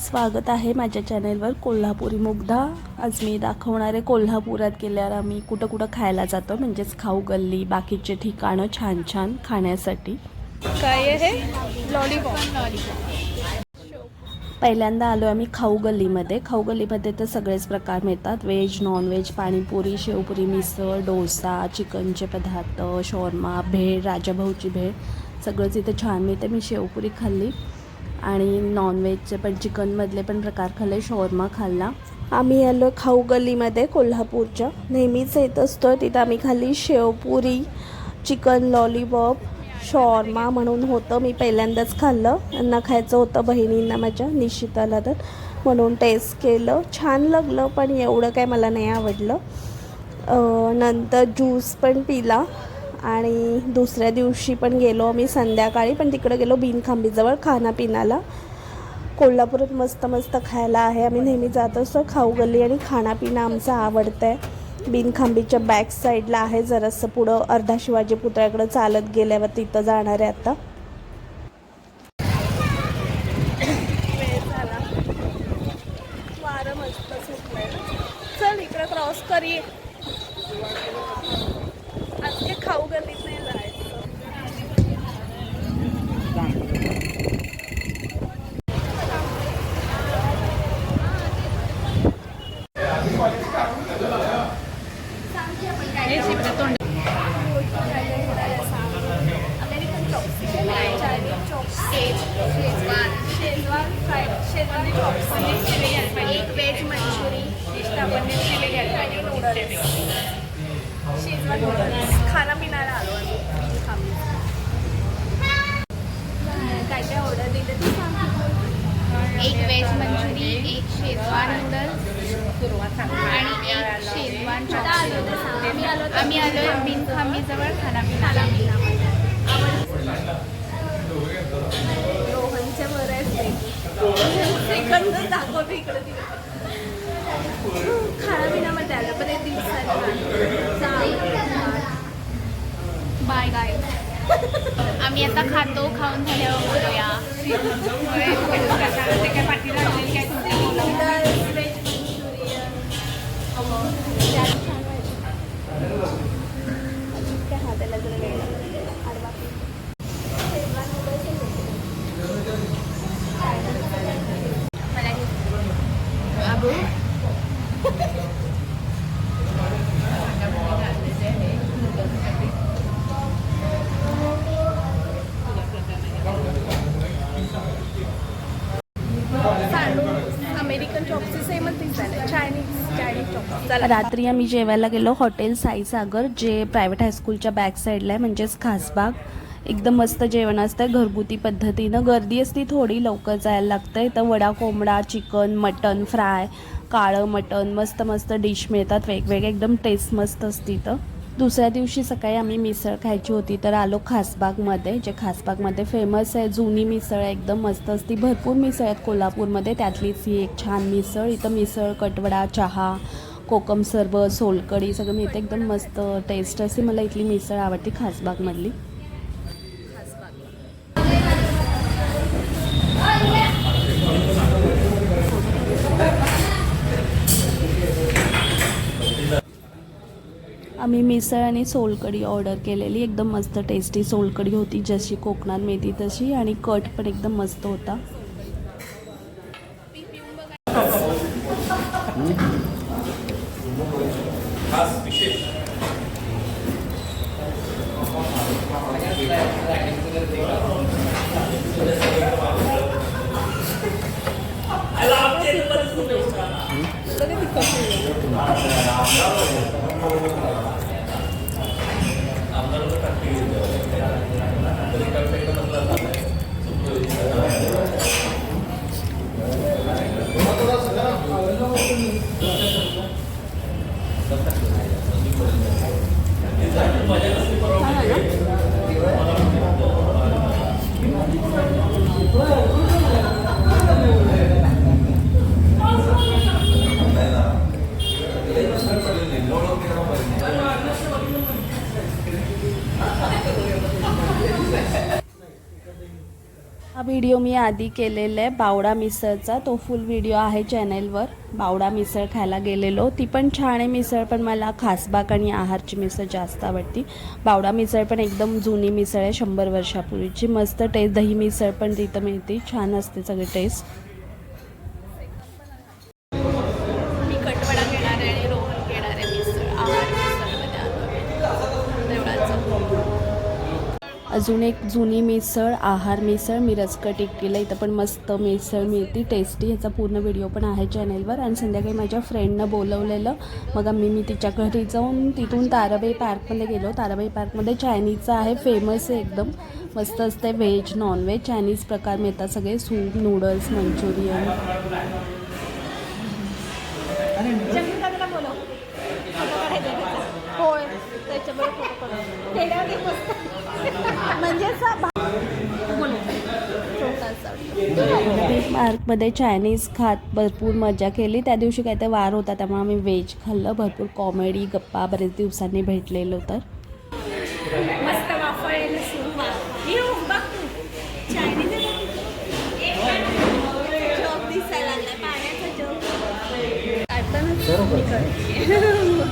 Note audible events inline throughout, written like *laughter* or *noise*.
स्वागत आहे माझ्या चॅनेलवर कोल्हापुरी मुग्धा. आज मी दाखवणार आहे कोल्हापुरात गेल्यावर आम्ही कुठं कुठं खायला जातो म्हणजेच खाऊ गल्ली बाकीचे ठिकाणं छान छान खाण्यासाठी. काय आहे लॉलीपॉप पहिल्यांदा आलो आम्ही खाऊ गल्लीमध्ये. खाऊ गल्लीमध्ये तर सगळेच प्रकार मिळतात. Veg non veg panipuri shevpuri misal dosa चिकनचे पदार्थ शॉर्मा भेळ राजाभाऊची भेळ. सगळंच इथे छान मिळते. मी शेवपुरी खाल्ली. आणि नॉनव्हेजचे पण चिकनमधले पण प्रकार खाल्ले. शॉर्मा खाल्ला. आम्ही आलो खाऊ गल्लीमध्ये कोल्हापूरच्या. नेहमीच येत असतो. तिथं आम्ही खाल्ली शेवपुरी चिकन लॉलीपॉप शॉर्मा म्हणून होतं. मी पहिल्यांदाच खाल्लं. यांना खायचं होतं बहिणींना माझ्या निश्चिताला तर. म्हणून टेस्ट केलं. छान लागलं पण एवढं काय मला नाही आवडलं. नंतर ज्यूस पण पिला. आणि दुसऱ्या दिवशी पण गेलो आम्ही संध्याकाळी पण तिकडे गेलो बिनखांबीजवळ खानापिनाला कोल्हापुरात मस्त मस्त खायला आहे. आम्ही नेहमी जात असतो खाऊ गल्ली आणि खाणापिणं आमचं आवडतं आहे बिनखांबीच्या बॅक साईडला आहे जरासं पुढं अर्धा शिवाजी पुतळ्याकडं चालत गेल्यावर तिथं जाणार आहे आता. वारं मस्त चल क्रॉस करी आज ते खाऊ गल्लीत नाही जायचं American chops Chinese chops Schezwan Schezwan fried एक व्हेज मंचुरी पनीर चिली घ्यायला पाहिजे नूडल्स शेजवान नूडल्स खाना पिणारा आलो आम्ही काय काय ऑर्डर दिलं ते सांग एक व्हेज मंचुरी एक शेजवान नूडल्स आणि एक शेजवान आता आलो आम्ही आलो तर- आम्ही खाना पिणारा दाखवते इकडे तिकडे. खाण्यापिण्यामध्ये आलं पण एक दिवसांनी बाय गाय आम्ही आता खातो खाऊन झाल्यावर बोलूया. *laughs* हा रात्री आम्ही जेवायला गेलो हॉटेल साईसागर जे प्रायव्हेट हायस्कूलच्या बॅक साईडला आहे म्हणजेच खासबाग. एकदम मस्त जेवण असतं घरगुती पद्धतीनं. गर्दी असती थोडी लवकर जायला लागतं इथं वडा कोंबडा चिकन मटन फ्राय काळं मटन मस्त मस्त डिश मिळतात. वेगवेगळे एकदम टेस्ट मस्त असते तर दुसऱ्या दिवशी सकाळी आम्ही मिसळ खायची होती तर आलो खासबागमध्ये जे खासबागमध्ये फेमस आहे जुनी मिसळ आहे एकदम मस्त असती. भरपूर मिसळ आहेत कोल्हापूरमध्ये त्यातलीच ही एक छान मिसळ. इथं मिसळ कटवडा चहा कोकम सरबत सोलकढी सगळं मिळतं. एकदम मस्त टेस्ट अशी. मला इथली मिसळ आवडते खासबागमधली. आम्ही मिसळ आणि सोलकढी ऑर्डर केलेली. एकदम मस्त टेस्टी सोलकढी होती. जशी कोकणात मिळती तशी. आणि कट पण एकदम मस्त होता. हा व्हिडिओ मी आधी केलेलं आहे बावडा मिसळचा. तो फुल व्हिडिओ आहे चॅनेलवर बावडा मिसळ खायला गेलेलो. ती पण छान आहे मिसळ पण मला खासबाग आणि आहारची मिसळ जास्त आवडती. बावडा मिसळ पण एकदम जुनी मिसळ आहे शंभर वर्षापूर्वीची. मस्त टेस्ट दही मिसळ पण तिथं मिळते. छान असते सगळी टेस्ट अजून एक जुनी मिसळ आहार मिसळ मिरजकट इकडीला इथं पण मस्त मिसळ मिळते. टेस्टी ह्याचा पूर्ण व्हिडिओ पण आहे चॅनेलवर आणि संध्याकाळी माझ्या फ्रेंडनं बोलवलेलं. मग आम्ही मी तिच्या घरी जाऊन तिथून ताराबाई पार्कमध्ये गेलो. ताराबाई पार्कमध्ये चायनीजचं आहे फेमस आहे एकदम. मस्त असते व्हेज नॉनव्हेज चायनीज प्रकार मिळतात सगळे. सूप नूडल्स मंचुरियन पार्कमध्ये चायनीज खात भरपूर मजा केली. त्या दिवशी काय ते वार होता त्यामुळे आम्ही व्हेज खाल्लं. भरपूर कॉमेडी गप्पा बरेच दिवसांनी भेटलेलो तर.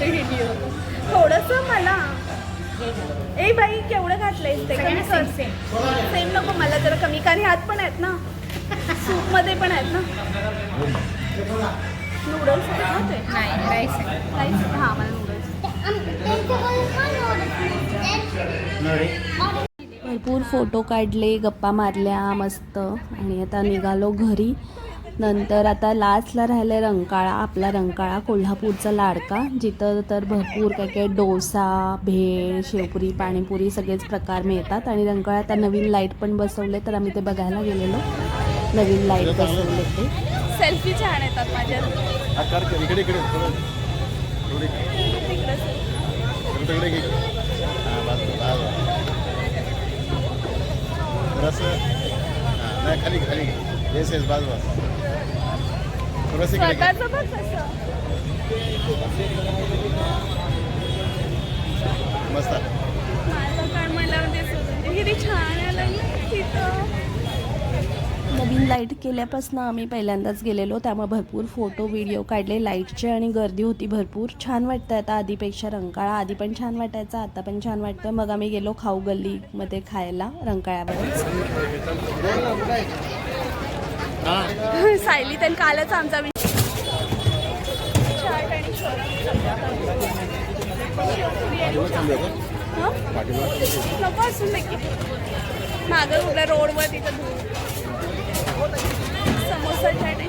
व्हिडिओ. *laughs* थोडंसं मला. ए बाई केवढं घातलंय ते? कमी सेम नको मला. जरा कमी कारण हात पण आहेत ना. सूपमध्ये पण आहेत ना? नूडल्स आहेत ना ते? नाही राईस आहे. राईस हां मला नूडल्स भरपूर फोटो काढले गप्पा मारल्या मस्त. आणि आता निघालो घरी. नंतर आता लास्टला राहिलं रंकाळा आपला रंकाळा कोल्हापूरचा लाडका. जिथं तर भरपूर काय काय डोसा भेळ शेवपुरी पाणीपुरी सगळेच प्रकार मिळतात. आणि रंकाळा आता नवीन लाइट पण बसवले तर आम्ही ते बघायला गेलेलो. नवीन लाइट बसवले ते सेल्फी छान येतात माझ्या. इकडे इकडे हां हां खाली खाली. येस येस स्वतःच बघ कसं मस्त. माझं काय सुचते किती छान तिथं नवीन लाइट केल्यापासून आम्ही पहिल्यांदाच गेलेलो. त्यामुळे भरपूर फोटो व्हिडिओ काढले. लाईटचे आणि गर्दी होती भरपूर. छान वाटतं आता आधीपेक्षा रंकाळा. आधी पण छान वाटायचा आता पण छान वाटतं मग आम्ही गेलो खाऊ गल्लीमध्ये खायला रंकाळ्यावरच. *laughs* सायली त्यांनी कालच आमचा मागं रोडवर तिथं समोसा चाट आणि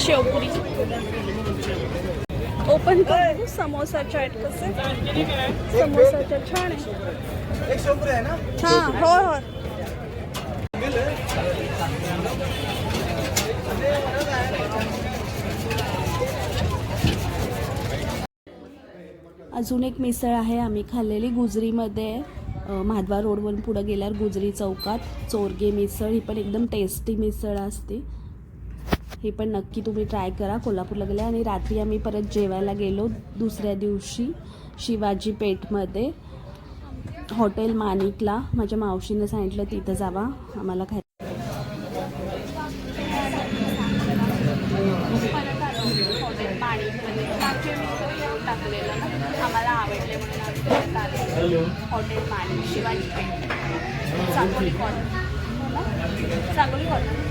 शेवपुरी ओपन करू समोसा चाट कसं समोसा चाट छान आहे. हां हो हो अजून एक मिसळ आहे. आम्ही खाल्लेली गुजरीमध्ये. महाद्वार रोडवरून पुढं गेल्यावर गुजरी चौकात चोरगे मिसळ ही पण एकदम टेस्टी मिसळ असते. हे पण नक्की तुम्ही ट्राय करा. कोल्हापूरला गेल्या आणि रात्री आम्ही परत जेवायला गेलो दुसऱ्या दिवशी शिवाजी पेठमध्ये. हॉटेल मानिकला. माझ्या मावशीनं सांगितलं तिथं जावा. आम्हाला खायला. मागच्या टाकलेलं ना आम्हाला आवडले म्हणून आम्ही हॉटेल पाणी शिवाजी पेठ सांगोली कॉर्नर सांगोली कॉर्नर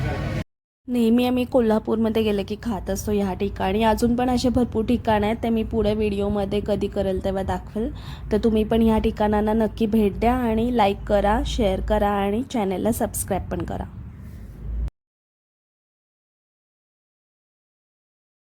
नेहमी आम्ही कोल्हापूरमध्ये गेले की खात असतो ह्या ठिकाणी. अजून पण असे भरपूर ठिकाणं आहेत. ते मी पुढे व्हिडिओमध्ये कधी करेल तेव्हा दाखवेल. तर तुम्ही पण ह्या ठिकाणांना नक्की भेट द्या आणि लाईक करा शेअर करा आणि चॅनलला सबस्क्राईब पण करा.